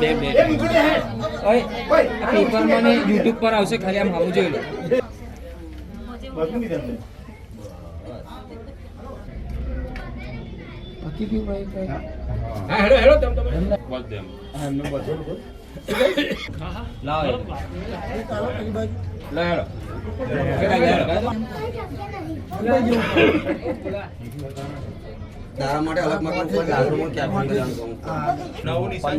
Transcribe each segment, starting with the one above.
બે બે. પેપરમાં ને યુટ્યુબ પર આવશે ખાલી આમ આવું જોઈ લો. હા તારા માટે અલગ મકાન કોઈ લાગુ ક્યાં ફોન કરવાનું કહું નવું નિશાન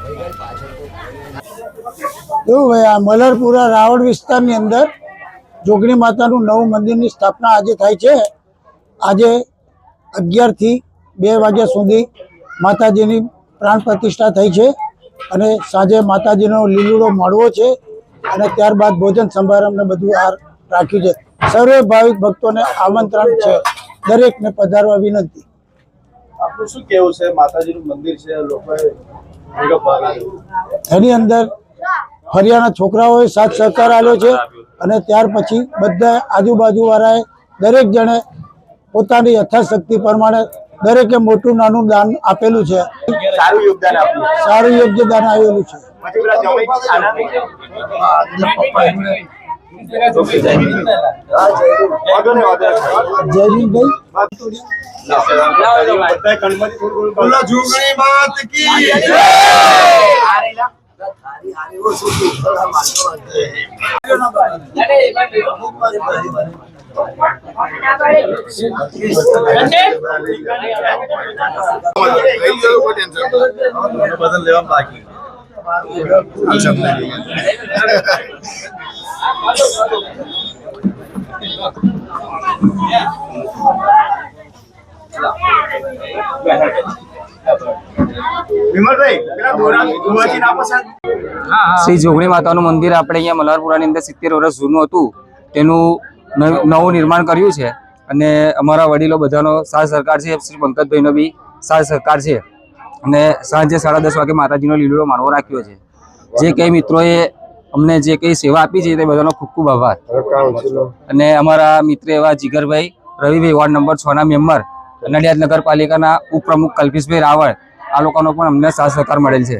એવું ભાઈ, આ મલરપુરા રાવળ વિસ્તારની અંદર જોગણી માતાનું નવું મંદિરની સ્થાપના આજે થાય છે. આજે અગિયારથી બે વાગ્યા સુધી માતાજીની પ્રાણ પ્રતિષ્ઠા થઈ છે અને સાંજે માતાજીનો લીલુડો મળવો છે અને ત્યારબાદ ભોજન સમારંભને બધું આ રાખ્યું છે. સર્વે ભાવિક ભક્તોને આમંત્રણ છે. દરેકને પધારવા વિનંતી. આપનું શું કેવું છે? માતાજીનું મંદિર છે, લોકોએ એની અંદર ફરિયાના છોકરાઓએ સાથ સહકાર આપ્યો છે અને ત્યાર પછી બધા આજુબાજુ વાળાએ દરેક જણે પોતાની યથાશક્તિ પ્રમાણે દરેકે મોટું નાનું દાન આપેલું છે. સારું યોગદાન સારું યોગ્ય દાન આવેલું છે. બદલ લેવા બાકી શ્રી જોગણી માતાનું મંદિર આપણે અહીંયા મલારપુરાની અંદર સિત્તેર વર્ષ જૂનું હતું. તેનું નવ- નવું નિર્માણ કર્યું છે. અને અમારા વડીલો બધાનો સાથ સહકાર છે. શ્રી પંકજભાઈનો બી સાથ સહકાર છે. અને સાંજે સાડા દસ વાગે માતાજીનો લીલો માણવો રાખ્યો છે. જે કંઈ મિત્રોએ અમને જે કંઈ સેવા આપી છે તે બધાનો ખૂબ ખૂબ આભાર. અને અમારા મિત્ર એવા જીગરભાઈ રવિભાઈ વોર્ડ નંબર છ ના મેમ્બર નડિયાદ નગરપાલિકાના ઉપપ્રમુખ કલ્પેશભાઈ રાવળ આ લોકોનો પણ અમને સાથ સહકાર મળેલ છે.